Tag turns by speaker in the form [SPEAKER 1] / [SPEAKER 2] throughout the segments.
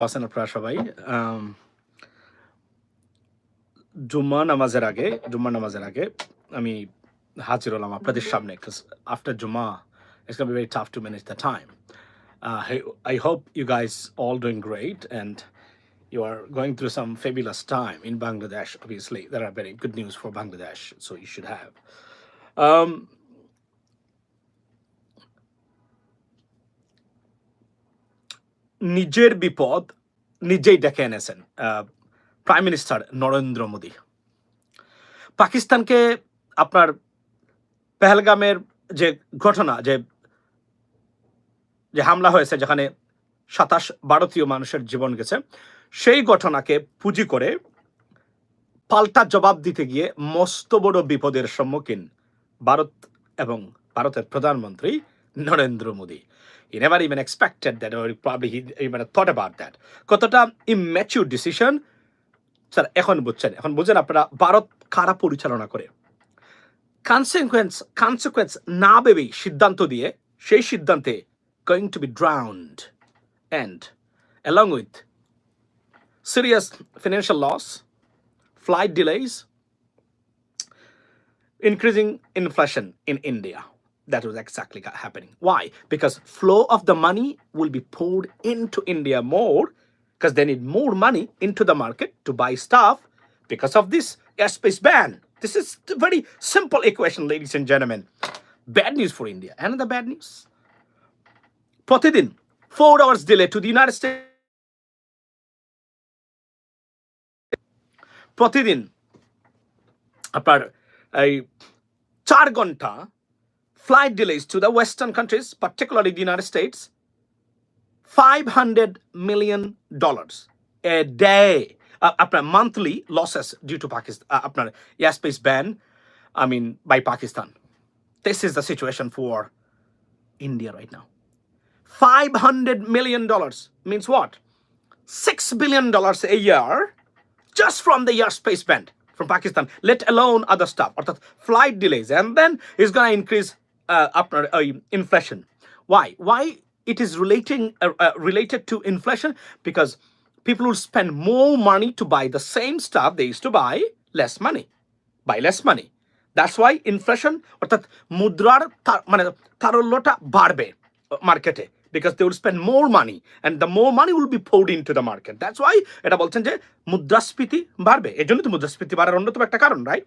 [SPEAKER 1] আছেন আপনারা সবাই আম, জুম্মা নামাজের আগে জুম্মা নামাজের আগে আমি হাজির হলাম আপনাদের সামনে after Jumma it's going to be very tough to manage the time uh, I, I hope you guys all doing great and you are going through some fabulous time in Bangladesh obviously there are very good news for Bangladesh so you should have um, নিজের বিপদ নিজেই ডেকে এনেছেন prime minister Narendra Modi. পাকিস্তানকে আপনার পেহেলগামের যে ঘটনা, যে যে হামলা হয়েছে যেখানে সাতাশ ভারতীয় মানুষের জীবন গেছে, সেই ঘটনাকে পুঁজি করে পাল্টা জবাব দিতে গিয়ে মস্ত বড় বিপদের সম্মুখীন ভারত এবং ভারতের প্রধানমন্ত্রী Narendra Modi. he never even expected that or probably he even thought about that কতটা ইম্যাচিউর ডিসিশন স্যার এখন বুঝছেন এখন বুঝছেন আপনারা ভারত কারা পরিচালনা করে কনসিকুয়েন্স কনসিকুয়েন্স না ভেবেই সিদ্ধান্ত দিয়ে সেই সিদ্ধান্তে going to be drowned and along with serious financial loss flight delays increasing inflation in India. That was exactly ca- happening. Why? Because flow of the money will be poured into India more because they need more money into the market to buy stuff because of this airspace ban. This is a very simple equation, ladies and gentlemen. Bad news for India. Another bad news. প্রতিদিন four hours delay to the United States. প্রতিদিন আপনার এই চার ঘন্টা flight delays to the Western countries, particularly the United States, $500 million a day. Uh, আপনার monthly losses due to Pakistan, uh, আপনার airspace ban, I mean, by Pakistan. This is the situation for India right now. $500 million means what? $6 billion a year just from the airspace ban from Pakistan, let alone other stuff, or flight delays, and then it's going to increase uh, after uh, inflation. Why? Why it is relating uh, uh, related to inflation? Because people will spend more money to buy the same stuff they used to buy less money, buy less money. That's why inflation অর্থাৎ মুদ্রার তা- মানে তারল্যটা বাড়বে মার্কেটে because they will spend more money and the more money will be poured into the market. That's why এটা বলছেন যে মুদ্রাস্ফীতি বাড়বে এই জন্য তো মুদ্রাস্ফীতি বাড়ার অন্যতম একটা কারণ রাইট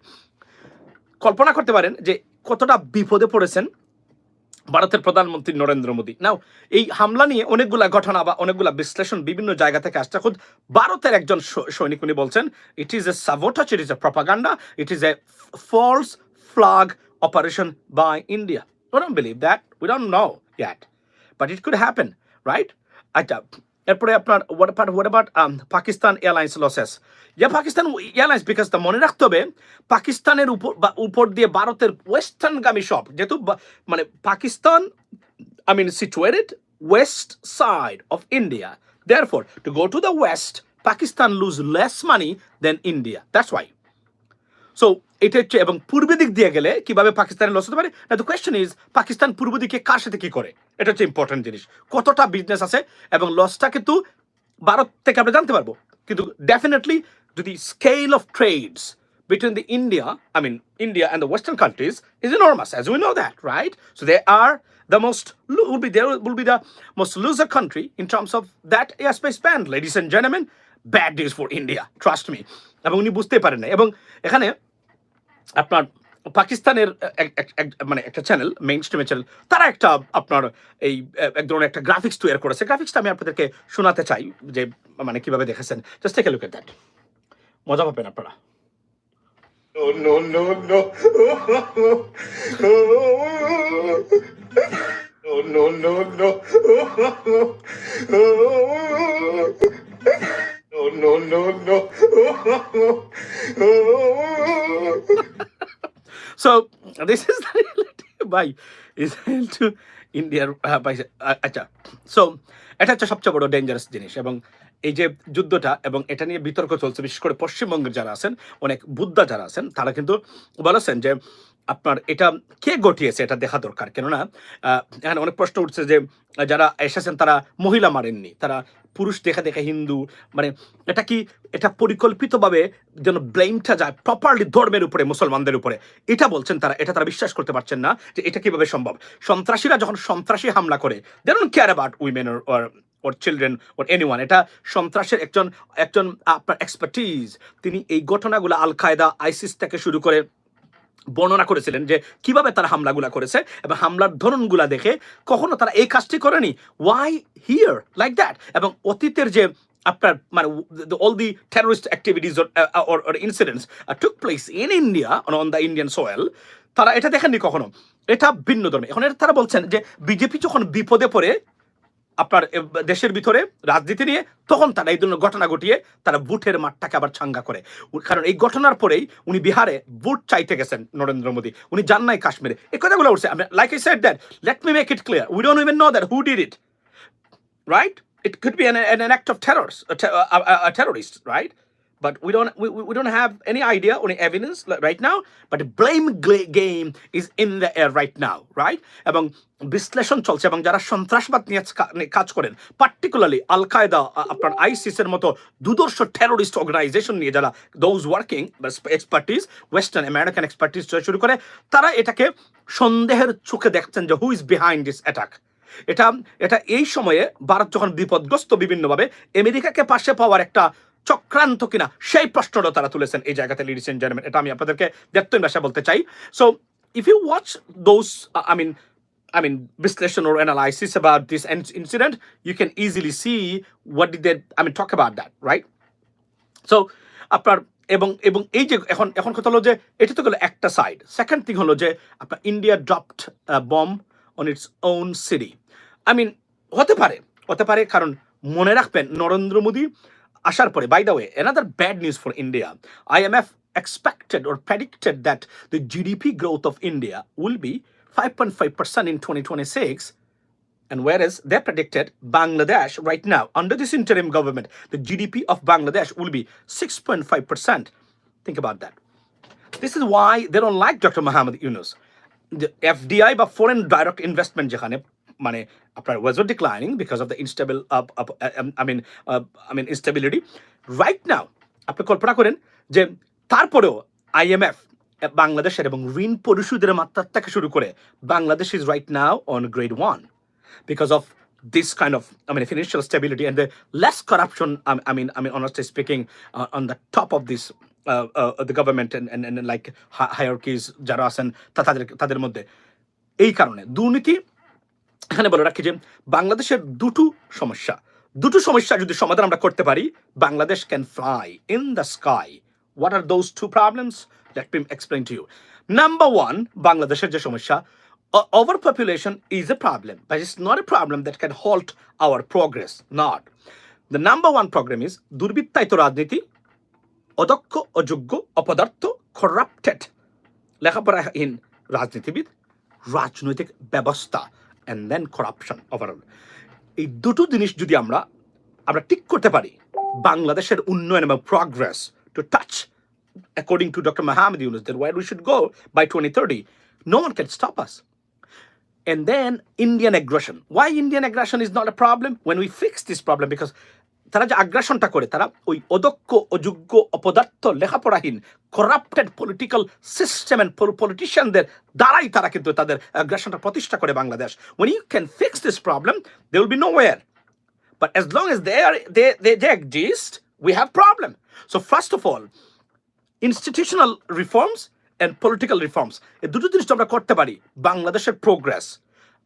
[SPEAKER 1] কল্পনা করতে পারেন যে কতটা বিপদে পড়েছেন ভারতের প্রধানমন্ত্রী নরেন্দ্র মোদী নাও এই হামলা নিয়ে অনেকগুলা ঘটনা বা অনেকগুলা বিশ্লেষণ বিভিন্ন জায়গা থেকে আসছে খুদ ভারতের একজন সৈনিক উনি বলছেন it is a sabotage it is a propaganda it is a false flag operation by India We don't believe that. We don't know yet. But it could happen, right? আচ্ছা এরপরে আপনার what about what about um, Pakistan airlines losses yeah Pakistan airlines because তা মনে রাখতে হবে পাকিস্তানের উপর বা- উপর দিয়ে ভারতের ওয়েস্টার্নগামী সব যেহেতু বা- মানে Pakistan I mean, situated west side of India. Therefore, to go to the west, Pakistan lose less money than India. That's why. So এটা হচ্ছে এবং পূর্বে দিক দিয়ে গেলে কীভাবে পাকিস্তানের লস হতে পারে? না দ্য কোয়েশ্চেন ইজ পাকিস্তান পূর্ব দিকে কার সাথে কী করে? এটা হচ্ছে ইম্পর্টেন্ট জিনিস। কতটা বিজনেস আছে এবং লসটা কিন্তু ভারত থেকে আমরা জানতে পারব। কিন্তু ডেফিনেটলি যদি scale of trades between the India I mean India and the western countries is enormous as we know that right so they are the most will be there will be the most lose a country in terms of that air space প্যান্ড ladies and জেনামেন bad news for India trust me এবং উনি বুঝতে পারেন না এবং এখানে আপনার পাকিস্তানের মানে একটা চ্যানেল মেইন স্ট্রিমের চ্যানেল তারা একটা আপনার এই এক ধরনের একটা গ্রাফিক্স তৈরি করেছে গ্রাফিক্সটা আমি আপনাদেরকে শোনাতে চাই যে মানে কীভাবে দেখেছেন just take look at that মজা পাবেন আপনারা.
[SPEAKER 2] No, no, no, no. No, no, no, no.
[SPEAKER 1] So this is the reality by Israel to India uh, uh, আচ্ছা সো এটা হচ্ছে সবচেয়ে বড় ডেঞ্জারাস জিনিস এবং এই যে যুদ্ধটা এবং এটা নিয়ে বিতর্ক চলছে বিশেষ করে পশ্চিমবঙ্গের যারা আছেন অনেক বুদ্ধা যারা আছেন তারা কিন্তু বলেছেন যে আপনার এটা কে ঘটিয়েছে এটা দেখা দরকার। কেননা এখানে অনেক প্রশ্ন উঠছে যে, যারা এসেছেন তারা মহিলা মারেননি, তারা পুরুষ দেখা দেখা হিন্দু মানে এটা কি, এটা পরিকল্পিতভাবে যেন ব্লেমটা যায় প্রপারলি ধর্মের উপরে, মুসলমানদের উপরে। এটা বলছেন তারা, এটা তারা বিশ্বাস করতে পারছেন না যে এটা কীভাবে সম্ভব। সন্ত্রাসীরা যখন সন্ত্রাসী হামলা করে they don't care about women or or children or anyone এটা সন্ত্রাসের একজন একজন আপনার এক্সপার্টিজ তিনি এই ঘটনাগুলো আল কায়দা আইসিস থেকে শুরু করে বর্ণনা করেছিলেন যে কীভাবে তারা হামলাগুলা করেছে এবং হামলার ধরনগুলা দেখে কখনো তারা এই কাজটি করেনি। ওয়াই হিয়ার লাইক দ্যাট এবং অতীতের যে আপনার মানে all the terrorist activities incidents took place in India on the Indian soil তারা এটা দেখেননি কখনো? এটা ভিন্ন ধর্মে। এখন এটা তারা বলছেন যে বিজেপি যখন বিপদে পড়ে আপনার দেশের ভিতরে রাজনীতি নিয়ে তখন তারা এই ধরনের ঘটনা ঘটিয়ে তারা বুথের মাঠটাকে আবার ছাঙ্গা করে। কারণ এই ঘটনার পরেই উনি বিহারে বুট চাইতে গেছেন নরেন্দ্র মোদী। উনি যান নাই কাশ্মীরে। এই কথাগুলো উঠছে। আমি like I said that let me make it clear we don't even know that who did it right it could be an, an, act of of terrors, a, But we don't we, we don't have any idea or any evidence right now. But blame game is in the air right now, right? এবং বিশ্লেষণ চলছে এবং যারা সন্ত্রাসবাদ নিয়ে কাজ করেন particularly আল কায়দা আপনার আইসিসের মতো দুদর্শ টেরোরিস্ট অর্গানাইজেশন নিয়ে যারা those working expertise western American expertise শুরু করে তারা এটাকে সন্দেহের চোখে দেখছেন যে who is behind this attack এটা এটা এই সময়ে ভারত যখন বিপদগ্রস্ত বিভিন্নভাবে আমেরিকাকে পাশে পাওয়ার একটা চক্রান্ত কিনা সেই প্রশ্নটা তারা তুলেছেন এই জায়গাতে লিডিস এন্ড জেন্টলম্যান এটা আমি আপনাদেরকে দেখতেন ভাষা বলতে চাই। So if you watch those I mean I mean, বিশ্লেষণ analysis about this in- incident, you can easily see what did they, I mean, talk about that, right? So আপনার এবং এবং এই যে এখন এখন কথা হলো যে এটা তো গেলো একটা সাইড সেকেন্ড থিং হলো যে আপনার India dropped bomb on its own city I mean হতে পারে হতে পারে কারণ মনে রাখবেন নরেন্দ্র মোদী আসার পরে by the way another bad news for India IMF expected or predicted that the GDP growth of India will be 5.5% in 2026 and whereas they predicted Bangladesh right now, under this interim government, the GDP of Bangladesh will be 6.5%. Think about that. This is why they don't like Dr. Muhammad Yunus. The FDI বা foreign direct investment যেখানে মানে আপনার wager declining because of the unstable I mean I mean instability right now আপনি কল্পনা করেন যে তারপরেও IMF বাংলাদেশের এবং ঋণ পরিশোধের মাত্রার থেকে শুরু করে Bangladesh is right now on grade one because of this kind of I mean financial stability and less corruption I mean I mean honestly speaking on the top of this the government like higher kiss যারা আছেন তাদের তাদের মধ্যে। এই কারণে দুর্নীতি এখানে বলে রাখি যে বাংলাদেশের দুটো সমস্যা। দুটো সমস্যা যদি সমাধান আমরা করতে পারি, Bangladesh can fly in the sky what are those two problems let me explain to you number one বাংলাদেশের যে সমস্যা population is a problem but it's not a problem that can halt our progress not the number one problem is দুর্বৃত্তায়িত রাজনীতি, অদক্ষ, অযোগ্য, অপদার্থ corrupted লেখাপড়াহীন রাজনীতিবিদ, রাজনৈতিক ব্যবস্থা। অ্যান্ড দেন করাপশন ওভারঅল এই দুটো জিনিস যদি আমরা আমরা ঠিক করতে পারি বাংলাদেশের উন্নয়ন এবং progress to touch according to doctor Mahmud Yunus that war we should go by twenty thirty no one can stop us And then Indian aggression. Why Indian aggression is not a problem? When we fix this problem, because তারা যে আগ্রাসনটা করে তারা ওই অদক্ষ অযোগ্য অপদার্থ লেখাপড়াহীন corrupted political system and পলিটিশিয়ানদের দ্বারাই তারা কিন্তু তাদের আগ্রাসনটা প্রতিষ্ঠা করে Bangladesh. When you can fix this problem there will be nowhere. But as long as they are they, they, they exist we have problem. So first of all institutional reforms and political reforms এই দুটো জিনিস আমরা করতে পারি বাংলাদেশের progress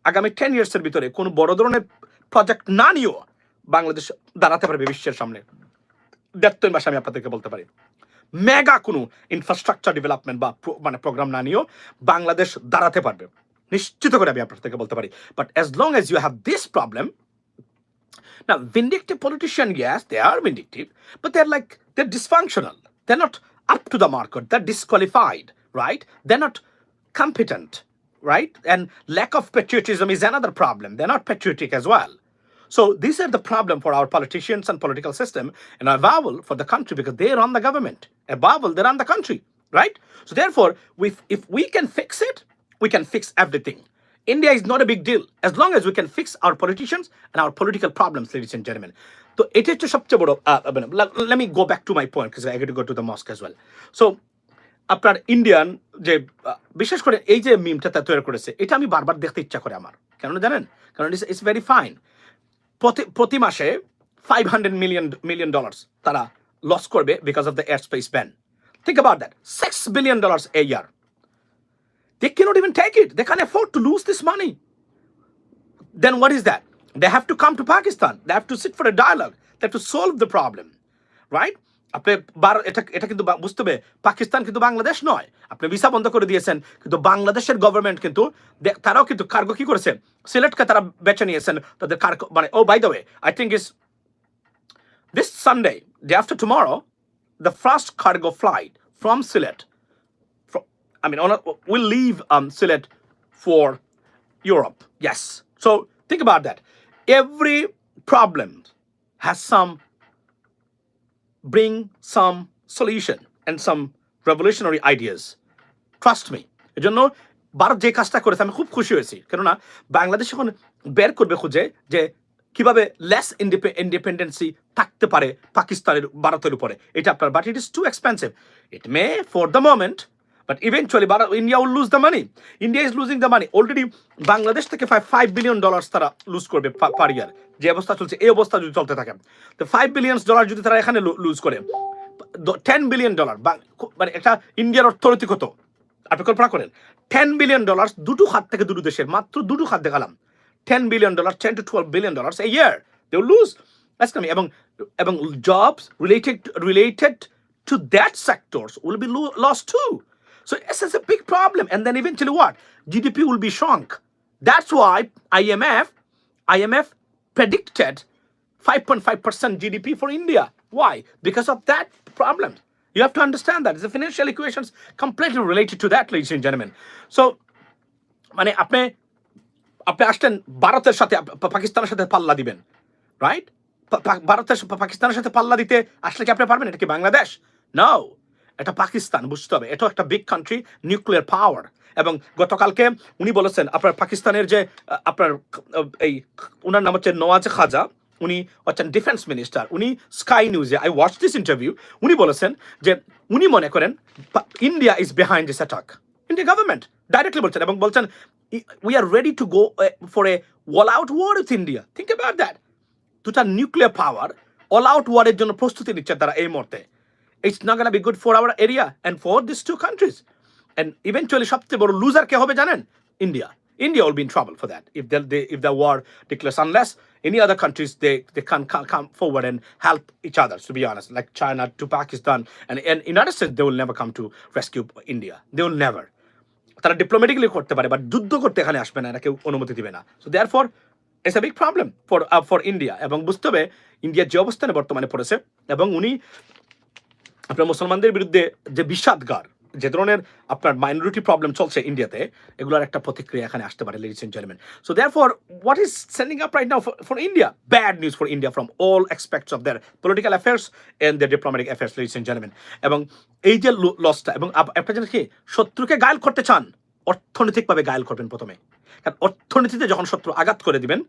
[SPEAKER 1] আগামী ten ইয়ার্সের ভিতরে কোনো বড় ধরনের প্রজেক্ট না নিয়েও বাংলাদেশ দাঁড়াতে পারবে বিশ্বের সামনে। দেখতে মাসে আমি আপনাদেরকে বলতে পারি। মেগা কোনো ইনফ্রাস্ট্রাকচার ডেভেলপমেন্ট বা মানে প্রোগ্রাম না নিয়েও বাংলাদেশ দাঁড়াতে পারবে। নিশ্চিত করে আমি আপনাদেরকে বলতে পারি। But as long as you have this problem না vindictive politician gas they are vindictive but they are like they dysfunctional they not up to the market the disqualified right they not competent right and lack of patriotism is another problem they not patriotic as well So these are the problem for our politicians and political system, and a for the country because they run the government. A they run the country. right? So therefore, if we can fix it, we can fix everything. India is not a big deal as long as we can fix our politicians and our political problems, ladies and gentlemen. তো এটা হচ্ছে সবচেয়ে বড় let me go back to my point I get go to the mosque as well আপনার Indian যে বিশেষ করে এই যে মিমটা তা তৈরি করেছে এটা আমি বারবার দেখতে ইচ্ছা করে আমার কেন জানেন কারণ ইটস ইটস ভেরি ফাইন প্রতি প্রতি মাসে five hundred million million dollars তারা লস করবে because of the air space ban think about that six billion dollars a year They cannot even take it. They can't afford to lose this money. Then what is that? They have to come to Pakistan. They have to sit for a dialogue. They have to solve the problem. Right? আপনি বার এটা এটা কিন্তু বুঝতে হবে পাকিস্তান কিন্তু বাংলাদেশ নয় আপনি visa বন্ধ করে দিয়েছেন কিন্তু বাংলাদেশের গভর্নমেন্ট কিন্তু তারাও কিন্তু কার্গো কি করেছে সিলেটকে তারা বেছে নিয়েছেন তাদের কার্গো মানে ও by the way I think is Sunday, day after tomorrow, the first cargo flight from Sylhet, from, I mean, on a, will leave um, Sylhet for Europe. Yes. So think about that. Every problem has some bring some solution and some revolutionary ideas. Trust me. এজন্য ভারত যে কাজটা করেছে, আমি খুব খুশি হয়েছি কেননা বাংলাদেশ এখন বের করবে খুঁজে যে কীভাবে লেস ইন্ডিপেন্ডেন্সি থাকতে পারে পাকিস্তানের, ভারতের উপরে এটা আপনার but it is too expensive it may for the moment eventually Bharat India will lose the money India is losing the money already Bangladesh থেকে ফাইভ বিলিয়ন ডলার্স তারা লুজ করবে পার ইয়ার যে অবস্থা চলছে, এই অবস্থা যদি চলতে থাকে, তো ফাইভ বিলিয়ন ডলার যদি তারা এখানে লুজ করে টেন বিলিয়ন ডলার মানে একটা ইন্ডিয়ার অর্থনৈতিক কত? আপনি কল্পনা করেন টেন বিলিয়ন ডলার দুটো খাত থেকে দুটো দেশের, মাত্র দুটো খাত দেখালাম ten billion dollar ten to twelve billion dollar a year they lose কামি এবং এবং jobs related related to that sectors will be lo- lost too. So this is a big problem. And then eventually what? GDP will be shrunk. That's why IMF, IMF predicted 5.5% GDP for India. Why? Because of that problem. You have to understand that. The financial equations completely related to that, ladies and gentlemen. So, মানে আপনি আপনি আসছেন ভারতের সাথে up- পা- পাকিস্তানের সাথে পাল্লা দিবেন রাইট ভারতের সা- পাকিস্তানের সাথে পাল্লা দিতে আসলে কি আপনি পারবেন এটা কি বাংলাদেশ নো এটা পাকিস্তান, বুঝতে হবে। এটা একটা বিগ কান্ট্রি নিউক্লিয়ার পাওয়ার এবং গতকালকে উনি বলেছেন, আপনার পাকিস্তানের যে আপনার এই ওনার নাম হচ্ছে নওয়াজ খাজা। উনি হচ্ছেন ডিফেন্স মিনিস্টার উনি স্কাই নিউজে আই ওয়াচ দিস ইন্টারভিউ উনি বলেছেন যে, উনি মনে করেন India is behind this attack India government directly বলছেন এবং বলছেন we are ready to go for a all out war with India think about that দুটা নিউক্লিয়ার পাওয়ার অল আউট ওয়ারের জন্য প্রস্তুতি নিচ্ছে তারা এই মুহূর্তে। It's not gonna be good for our area and for this two countries and eventually সবচেয়ে বড় লুজার কে হবে জানেন India India will be in trouble for that if they, they if the war declares unless any other countries they they can come, forward and help each other to be honest like China to Pakistan and and United States they will never come to rescue India they will never তারা diplomatically করতে পারে but যুদ্ধ করতে এখানে আসবে না এরা কেউ অনুমতি দিবে না so therefore it's a big problem for for India এবং বুঝতে হবে ইন্ডিয়ার যে অবস্থানে বর্তমানে পড়েছে এবং উনি আপনার মুসলমানদের বিরুদ্ধে যে বিষাদগার, যে ধরনের আপনার মাইনরিটি প্রবলেম চলছে ইন্ডিয়াতে এগুলোর একটা প্রতিক্রিয়া এখানে আসতে পারে ladies and gentleman so therefore what is sending up right now for India bad news for India from all expects of their political affairs and the diplomatic affairs ladies and gentleman এবং এই যে লসটা এবং up- একটা জিনিস কি? শত্রুকে Gael করতে চান, অর্থনৈতিকভাবে গায়েল করবেন প্রথমে। কারণ অর্থনীতিতে যখন শত্রু আঘাত করে দিবেন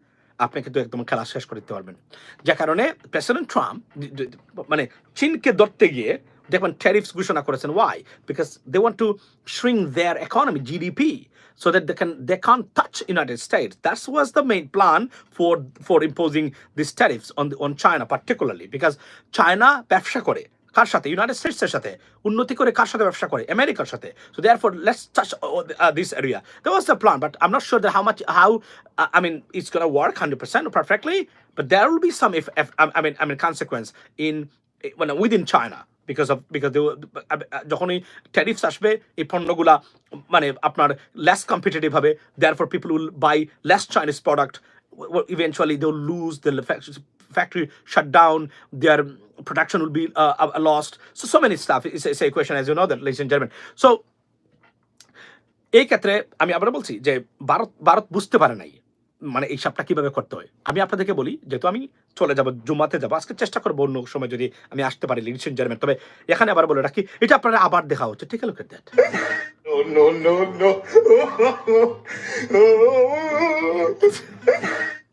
[SPEAKER 1] আপনি কিন্তু একদম খেলা শেষ করে দিতে পারবেন। যে কারণে প্রেসিডেন্ট ট্রাম্প মানে চীনকে ধরতে গিয়ে দেখবেন ট্যারিফস ঘোষণা করেছেন। Why because they want to shrink their economy GDP so that they can they can touch United State that's was the main plan for for imposing this tariffs on on China particularly because China ব্যবসা করে কার সাথে? United স্টেটসের সাথে। উন্নতি করে কার সাথে ব্যবসা করে? আমেরিকার সাথে। So therefore let's touch this area that was the plan but I'm not sure that how much how I mean it's gonna work hundred percent perfectly but there will be some if I mean I mean consequence in মানে within China because of because যখনই tariffs আসবে, এই পণ্যগুলা মানে আপনার less competitive হবে therefore people will buy less Chinese product eventually they'll lose the fac- factory shut down their production will be uh, uh, lost so so many stuff it's, it's a equation as you know that ladies and gentlemen so এই ক্ষেত্রে আমি আবার বলছি যে ভারত ভারত বুঝতে পারে নাই মানে এই হিসাবটা কীভাবে করতে হয় আমি আপনাদেরকে বলি যেহেতু আমি চলে যাব জুমাতে যাব আজকে চেষ্টা করব অন্য সময় যদি আমি আসতে পারি লিডিশন জার্মেন তবে এখানে আবার বলে রাখি এটা আপনারা আবার দেখা হচ্ছে ঠিক আছে that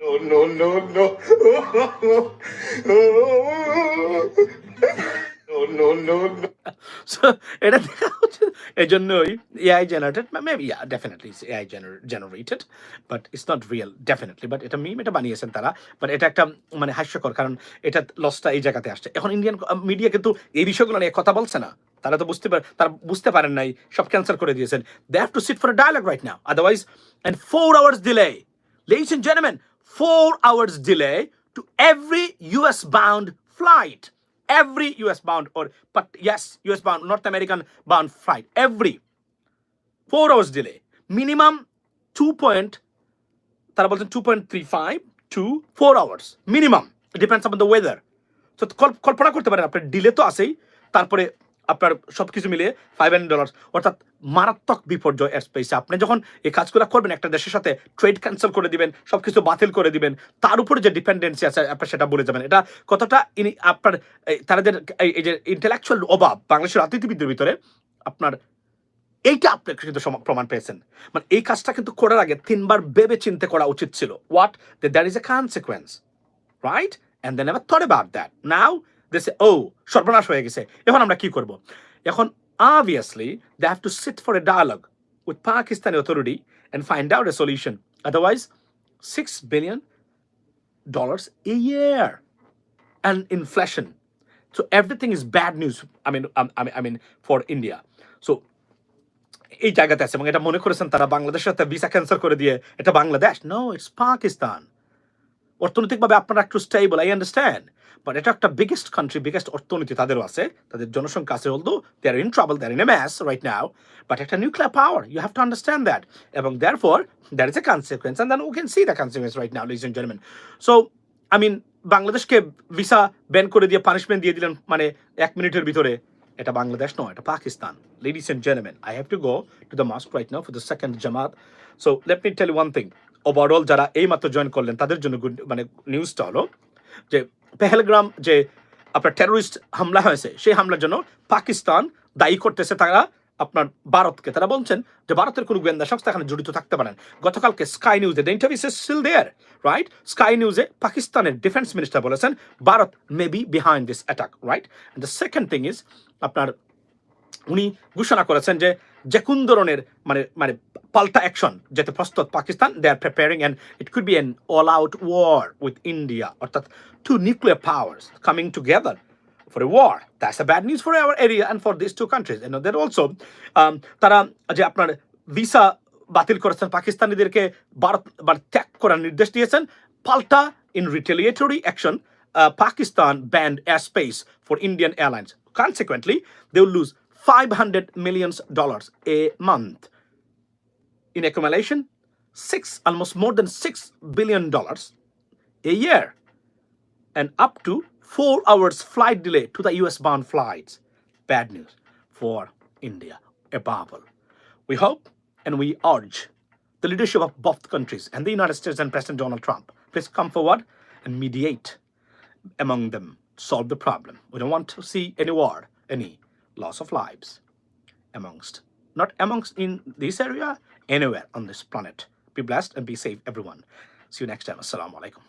[SPEAKER 2] No, no, no, no.
[SPEAKER 1] একটা মানে মিডিয়া কিন্তু এই বিষয়গুলো নিয়ে কথা বলছে না। তারা তো বুঝতে পারে তারা বুঝতে পারেন নাই সব ক্যান্সেল করে দিয়েছেন। They have to sit for dialogue right now otherwise and four hours delay Ladies and gentlemen, four hours delay to every US bound flight. Every US bound, or but yes, US bound, North American bound flight. Every four hours delay. Minimum two point, তারা বলছেন two point three five two four hours minimum depends on the weather তো কল্পনা করতে পারেন আপনার delay তো আছেই তারপরে আপনার সব কিছু মিলিয়ে ফাইভ হান্ড্রেড ডলার অর্থাৎ মারাত্মক বিপর্যয় স্পেসে আপনি যখন এই কাজগুলো করবেন, একটা দেশের সাথে ট্রেড ক্যান্সেল করে দিবেন সব কিছু বাতিল করে দিবেন, তার উপরে যে ডিপেন্ডেন্সি আছে, আপনার সেটা বলে যাবেন। এটা কতটা ইনি আপনার তাদের, এই- যে ইন্টেলেকচুয়াল অভাব বাংলাদেশের রাজনীতিবিদদের ভিতরে, আপনার এইটা আপনি কিন্তু প্রমাণ পেয়েছেন। মানে এই কাজটা কিন্তু করার আগে তিনবার ভেবে চিন্তে করা উচিত ছিল। What there is a consequence right and they never thought about that now they ও সর্বনাশ হয়ে গেছে এখন আমরা কি করব এখন obviously they have to sit for a dialogue with Pakistani authority and find out a solution. Otherwise, six billion dollars a year and inflation. So everything is bad news. I mean, um, I mean, I mean for India. So এই জায়গাতে আছে এবং এটা মনে করেছেন তারা বাংলাদেশের সাথে ভিসা ক্যান্সেল করে দিয়ে এটা বাংলাদেশ নো ইটস পাকিস্তান অর্থনৈতিকভাবে আপনারা একটু স্টেবল আই আন্ডারস্ট্যান্ড বাট এটা একটা বিগেস্ট কান্ট্রি বিগেস্ট অর্থনীতি তাদেরও আছে। তাদের জনসংখ্যা আছে although they are in travel they are in a mass right now but একটা nuclear power you have to understand that এবং therefore there is a consequence and then we can see the consequence right now ladies gentleman so I mean বাংলাদেশকে visa ban করে দিয়ে punishment দিয়ে দিলেন মানে এক মিনিটের ভিতরে, এটা বাংলাদেশ নয়, এটা Pakistan. Ladies and gentleman I have to go to the mosque right now for the second Jamaat so let me tell one thing overall যারা এই মাত্র জয়েন করলেন, তাদের জন্য good মানে নিউজটা হলো যে পেহেলগ্রাম যে আপনার টেরোরিস্ট হামলা হয়েছে, সেই হামলার জন্য পাকিস্তান দায়ী করতেছে তারা আপনার ভারতকে। তারা বলছেন যে ভারতের কোনো গোয়েন্দা সংস্থা এখানে জড়িত থাকতে পারেন গতকালকে স্কাই নিউজে the interview is still there right sky নিউজে পাকিস্তানের ডিফেন্স মিনিস্টার বলেছেন, Bharat may be behind this attack right the second thing is আপনার উনি ঘোষণা করেছেন যে যে কোন ধরনের মানে মানে পাল্টা অ্যাকশন যেতে প্রস্তুত Pakistan they are preparing and it could be an all out war with India অর্থাৎ two nuclear powers coming together for a war. That's a bad news for our area and for these two countries. And they're also um, তারা যে আপনার visa বাতিল করেছেন পাকিস্তানিদেরকে ভারত ত্যাগ করার নির্দেশ দিয়েছেন পাল্টা in retaliatory action Pakistan banned airspace for Indian airlines. Consequently, they will lose 500 millions dollars a month. In accumulation, six almost more than six billion dollars a year and up to four hours flight delay to the US bound flights. Bad news for India, a all. We hope and we urge the leadership of both countries and the United States and President Donald Trump, please come forward and mediate among them, solve the problem. We don't want to see any war, any loss of lives amongst, not amongst in this area, anywhere on this planet. Be blessed and be safe, everyone. See you next time. Assalamu alaikum.